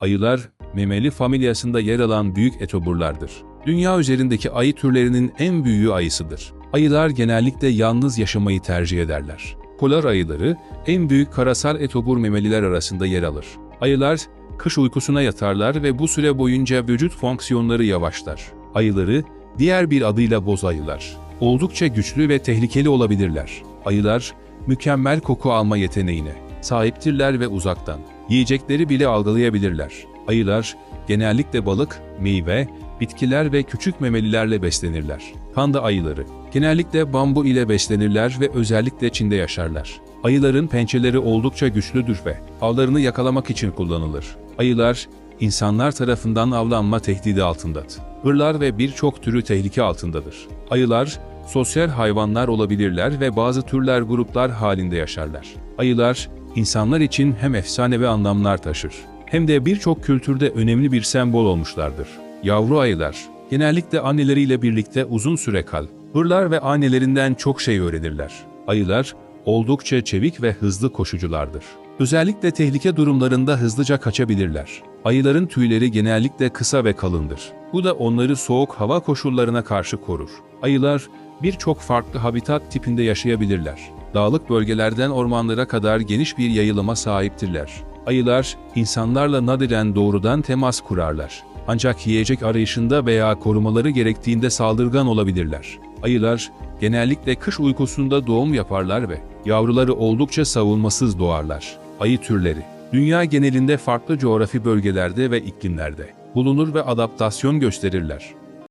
Ayılar, memeli familyasında yer alan büyük etoburlardır. Dünya üzerindeki ayı türlerinin en büyüğü ayısıdır. Ayılar genellikle yalnız yaşamayı tercih ederler. Polar ayıları, en büyük karasal etobur memeliler arasında yer alır. Ayılar, kış uykusuna yatarlar ve bu süre boyunca vücut fonksiyonları yavaşlar. Ayıları, diğer bir adıyla boz ayılar. Oldukça güçlü ve tehlikeli olabilirler. Ayılar, mükemmel koku alma yeteneğine sahiptirler ve uzaktan yiyecekleri bile algılayabilirler. Ayılar genellikle balık, meyve, bitkiler ve küçük memelilerle beslenirler. Panda ayıları genellikle bambu ile beslenirler ve özellikle Çin'de yaşarlar. Ayıların pençeleri oldukça güçlüdür ve avlarını yakalamak için kullanılır. Ayılar insanlar tarafından avlanma tehdidi altındadır. Hırlar ve birçok türü tehlike altındadır. Ayılar sosyal hayvanlar olabilirler ve bazı türler gruplar halinde yaşarlar. Ayılar insanlar için hem efsane ve anlamlar taşır hem de birçok kültürde önemli bir sembol olmuşlardır. Yavru ayılar genellikle anneleriyle birlikte uzun süre kal. Hırlar ve annelerinden çok şey öğrenirler. Ayılar oldukça çevik ve hızlı koşuculardır. Özellikle tehlike durumlarında hızlıca kaçabilirler. Ayıların tüyleri genellikle kısa ve kalındır. Bu da onları soğuk hava koşullarına karşı korur. Ayılar birçok farklı habitat tipinde yaşayabilirler. Dağlık bölgelerden ormanlara kadar geniş bir yayılıma sahiptirler. Ayılar insanlarla nadiren doğrudan temas kurarlar. Ancak yiyecek arayışında veya korumaları gerektiğinde saldırgan olabilirler. Ayılar genellikle kış uykusunda doğum yaparlar ve yavruları oldukça savunmasız doğarlar. Ayı türleri dünya genelinde farklı coğrafi bölgelerde ve iklimlerde bulunur ve adaptasyon gösterirler.